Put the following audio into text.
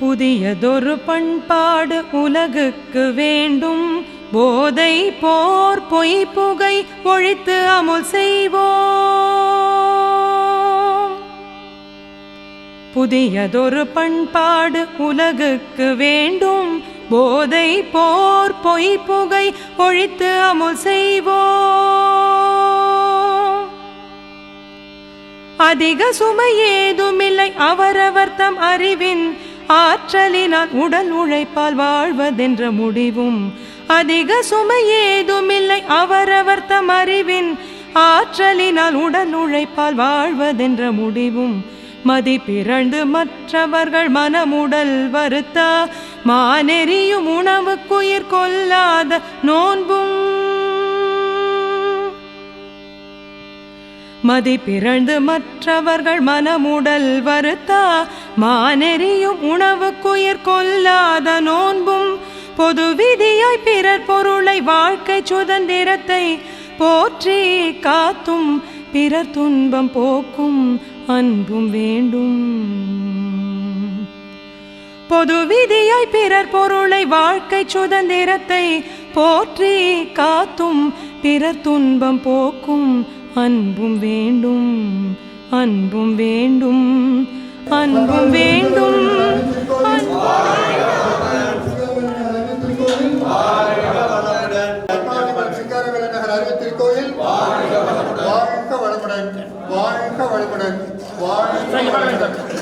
புதியதொரு பண்பாடு உலகுக்கு வேண்டும். போதை போர் பொய் புகை ஒழித்து அமுல் செய்வோம். புதியதொரு பண்பாடு உலகுக்கு வேண்டும். போதை போர் பொய் புகை ஒழித்து அமுல் செய்வோம். அதிக சுமை ஏதுமில்லை அவரவர் தம் அறிவின் ஆற்றலினால் உடல் உழைப்பால் வாழ்வதென்ற முடிவும். அதிக சுமை ஏதுமில்லை அவரவர் தம் அறிவின் ஆற்றலினால் உடல் உழைப்பால் வாழ்வதென்ற முடிவும். மதிப்பிறந்து மற்றவர்கள் மனமுடல் வருத்த மானெறியும் உணவுக்குயிர் கொல்லாத நோன்பும் மதி பிறழ்ந்து மற்றவர்கள் மனமுடல் வருத்தா மானெறியும் உணவுக்குயிர் கொல்லாத நோன்பும் பொது விதியாய் பிறர் பொருளை வாழ்க்கை சுதந்திரத்தை போற்றி காத்தும் பிறர் துன்பம் போக்கும் அன்பும் வேண்டும். பொது விதியாய் பிறர் பொருளை வாழ்க்கை சுதந்திரத்தை போற்றி காத்தும் பிறர் துன்பம் போக்கும் அன்பும் வேண்டும் அன்பும் வேண்டும் அன்பும் வேண்டும். அறிவித்திருக்கோயில் வாழ்க வளமுடன் வாழ்க வளமுடன் வாழ்க வளமுடன்.